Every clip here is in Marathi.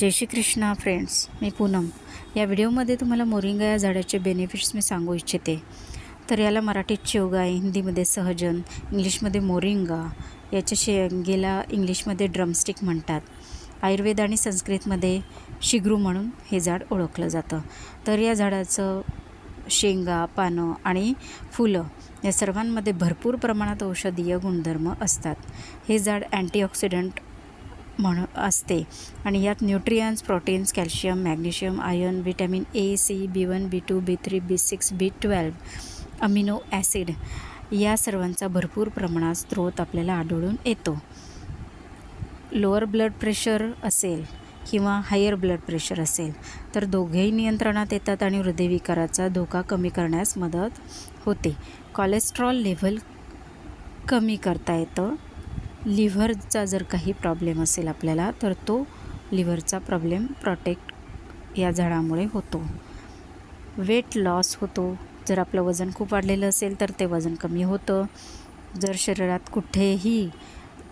जय श्री कृष्णा फ्रेंड्स मी पूनम. या व्हिडिओमध्ये तुम्हाला मोरिंगा या झाडाचे बेनिफिट्स मी सांगू इच्छिते. तर याला मराठीत शेवगाय आहे हिंदीमध्ये सहजन इंग्लिशमध्ये मोरिंगा याच्या शेंगेला इंग्लिशमध्ये ड्रमस्टिक म्हणतात. आयुर्वेद आणि संस्कृतमध्ये शिग्रू म्हणून हे झाड ओळखलं जातं. तर या झाडाचं शेंगा पानं आणि फुलं या सर्वांमध्ये भरपूर प्रमाणात औषधीय गुणधर्म असतात. हे झाड अँटीऑक्सिडंट म्हण असते. आणि यात nutrients proteins calcium magnesium iron vitamin A C B one B two B three B six B twelve amino acid या सर्वांचा भरपूर प्रमाणात स्रोत आपल्याला आढळून येतो. लोअर ब्लड प्रेशर असेल किंवा हायर ब्लड प्रेशर असेल तर दोघेही नियंत्रणात येतात आणि हृदयविकाराचा धोका कमी करण्यास मदत होते. कोलेस्ट्रॉल लेव्हल कमी करता येतं. लिव्हरचा जर काही प्रॉब्लेम असेल आपल्याला तर तो लिव्हरचा प्रॉब्लेम प्रोटेक्ट या झाडामुळे होतो. वेट लॉस होतो. जर आपलं वजन खूप वाढलेलं असेल तर ते वजन कमी होतं. जर शरीरात कुठेही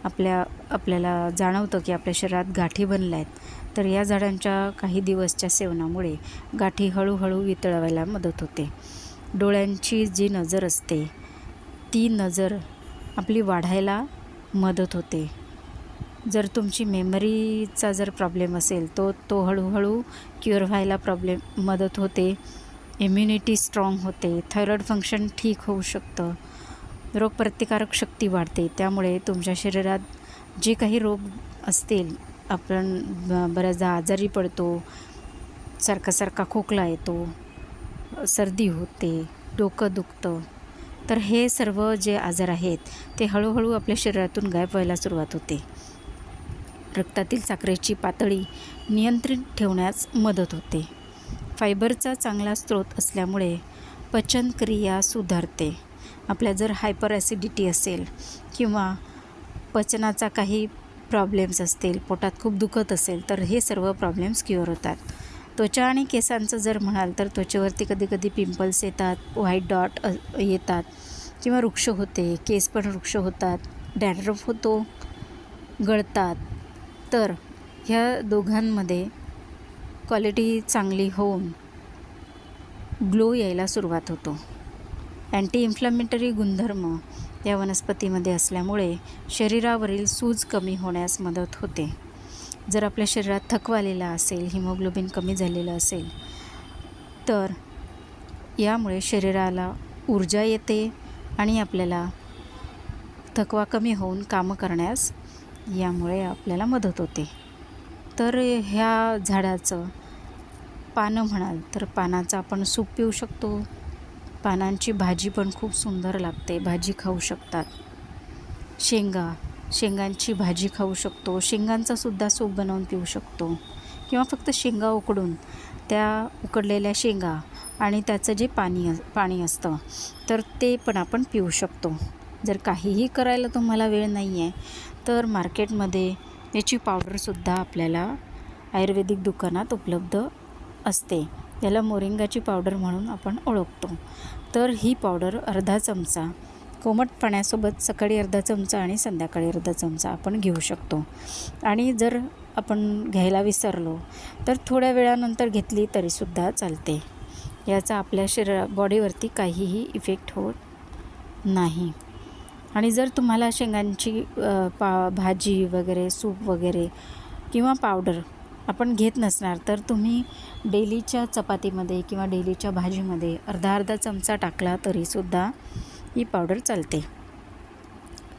आपल्या आपल्याला जाणवतं की आपल्या शरीरात गाठी बनल्या आहेत तर या झाडांच्या काही दिवसच्या सेवनामुळे गाठी हळूहळू वितळवायला मदत होते. डोळ्यांची जी नजर असते ती नजर आपली वाढायला मदत होते. जर तुमची मेमरीचा जर प्रॉब्लेम असेल तो तो हळूहळू क्युअर व्हायला प्रॉब्लेम मदत होते. इम्युनिटी स्ट्रॉंग होते. थायरॉईड फंक्शन ठीक होऊ शकतं. रोगप्रतिकारक शक्ती वाढते. त्यामुळे तुमच्या शरीरात जे काही रोग असतील आपण बऱ्याचदा आजारी पडतो सारखा सारखा खोकला येतो सर्दी होते डोकं दुखतं. तर हे सर्व जे आजार आहेत ते हळूहळू आपल्या शरीरातून गायब व्हायला सुरुवात होते. रक्तातील साखरेची पातळी नियंत्रित ठेवण्यास मदत होते. फायबरचा चांगला स्रोत असल्यामुळे पचनक्रिया सुधारते. आपल्या जर हायपर ॲसिडिटी असेल किंवा पचनाचा काही प्रॉब्लेम्स असतील पोटात खूप दुखत असेल तर हे सर्व प्रॉब्लेम्स क्युअर होतात. त्वचा आणि केसांचं जर म्हणाल तर त्वचेवरती कधी कधी पिंपल्स येतात व्हाईट डॉट येतात. किंवा वृक्ष होते केस पण वृक्ष होतात डॅन्ड्रफ होतो गळतात. तर ह्या दोघांमध्ये क्वालिटी चांगली होऊन ग्लो यायला सुरुवात होतो. अँटी इन्फ्लॅमेटरी गुणधर्म या वनस्पतीमध्ये असल्यामुळे शरीरावरील सूज कमी होण्यास मदत होते. जर आपल्या शरीरात थकवा आलेला असेल हिमोग्लोबिन कमी झालेलं असेल तर यामुळे शरीराला ऊर्जा येते आणि आपल्याला थकवा कमी होऊन कामं करण्यास यामुळे आपल्याला मदत होते. तर ह्या झाडाचं पानं म्हणाल तर पानाचं आपण सूप पिऊ शकतो. पानांची भाजी पण खूप सुंदर लागते. भाजी खाऊ शकतात. शेंगा शेंगांची भाजी खाऊ शकतो. शेंगांचा सुद्धा सूप बनवून पिऊ शकतो. किंवा फक्त शेंगा उकडून त्या उकडलेल्या शेंगा आणि त्याचं जे पाणी पाणी असतं तर ते पण आपण पिऊ शकतो. जर काहीही करायला तुम्हाला वेळ नाही आहे तर मार्केटमध्ये याची पावडरसुद्धा आपल्याला आयुर्वेदिक दुकानात उपलब्ध असते. याला मोरिंगाची पावडर म्हणून आपण ओळखतो. तर ही पावडर अर्धा चमचा कोमट पाण्यासोबत सकाळी अर्धा चमचा आणि संध्याकाळी अर्धा चमचा आपण घेऊ शकतो. आणि जर आपण घ्यायला विसरलो तर थोड्या वेळानंतर घेतली तरीसुद्धा चालते. याचा आपल्या शरीरा बॉडीवरती काहीही इफेक्ट होत नाही. आणि जर तुम्हाला शेंगांची पा भाजी वगैरे सूप वगैरे किंवा पावडर आपण घेत नसणार तर तुम्ही डेलीच्या चपातीमध्ये किंवा डेलीच्या भाजीमध्ये अर्धा अर्धा चमचा टाकला तरीसुद्धा ही पावडर चालते.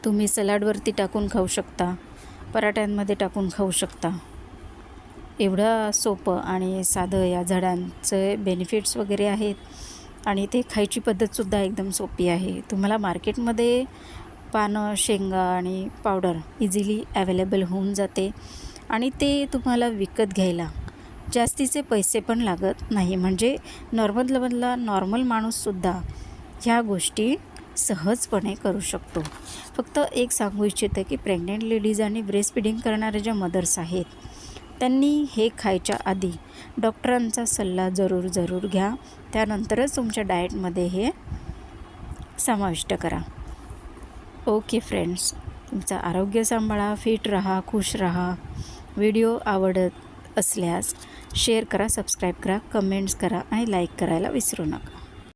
तुम्ही सलाडवरती टाकून खाऊ शकता पराठ्यांमध्ये टाकून खाऊ शकता. एवढं सोपं आणि साधं या झाडांचे बेनिफिट्स वगैरे आहेत आणि ते खायची पद्धतसुद्धा एकदम सोपी आहे. तुम्हाला मार्केटमध्ये पानं शेंगा आणि पावडर इझिली ॲवेलेबल होऊन जाते आणि ते तुम्हाला विकत घ्यायला जास्तीचे पैसे पण लागत नाही. म्हणजे नॉर्मलमधला नॉर्मल माणूससुद्धा ह्या गोष्टी सहजपणे करू शकतो. फक्त एक सांगू इच्छितं की प्रेग्नेंट लेडीज आणि ब्रेस्ट फिडिंग करणाऱ्या ज्या मदर्स आहेत त्यांनी हे खायच्या आधी डॉक्टरांचा सल्ला जरूर जरूर घ्या. त्यानंतरच तुमच्या डाएटमध्ये हे समाविष्ट करा. ओके फ्रेंड्स तुमचं आरोग्य सांभाळा फिट राहा खुश राहा. व्हिडिओ आवडत असल्यास शेअर करा सबस्क्राईब करा कमेंट्स करा आणि लाईक करायला विसरू नका.